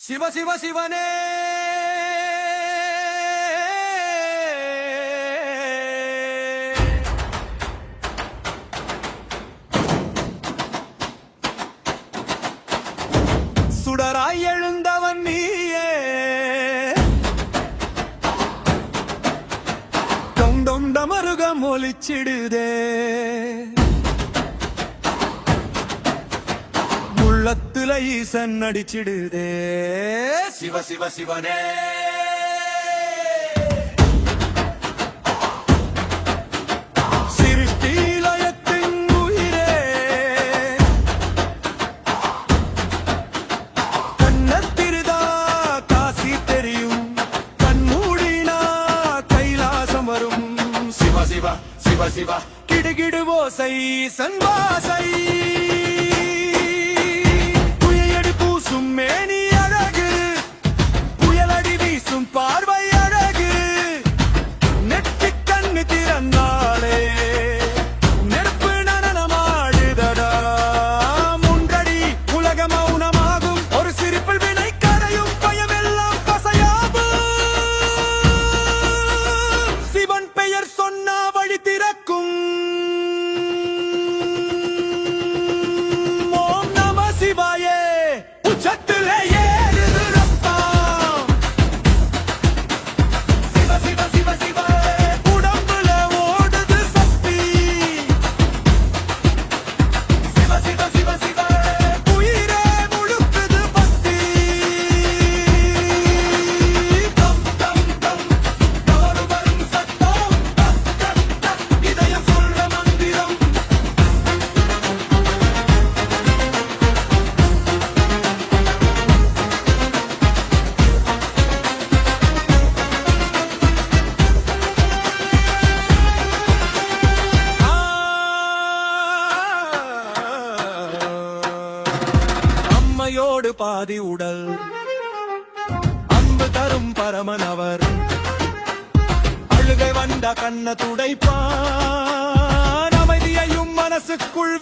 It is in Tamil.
சிவ சிவ சிவனே! சுடராய் எழுந்தவன் நீயே! டொம் மருகம் ஒலிச்சிடுதே உள்ளத்துல ஈசன் அடிச்சிடுதே. சிவ சிவ சிவனே. சிறுத்தீலயத்தின் சிவ சிவ சிவ கிடுகிடு ஓசை சன்பாசை உச்சத்திலே அம்மையோடு பாதி உடல். அன்பு தரும் பரமன் அவர் அழுகை வந்த கண்ண துடைப்பான். அமைதியையும் மனசுக்குள்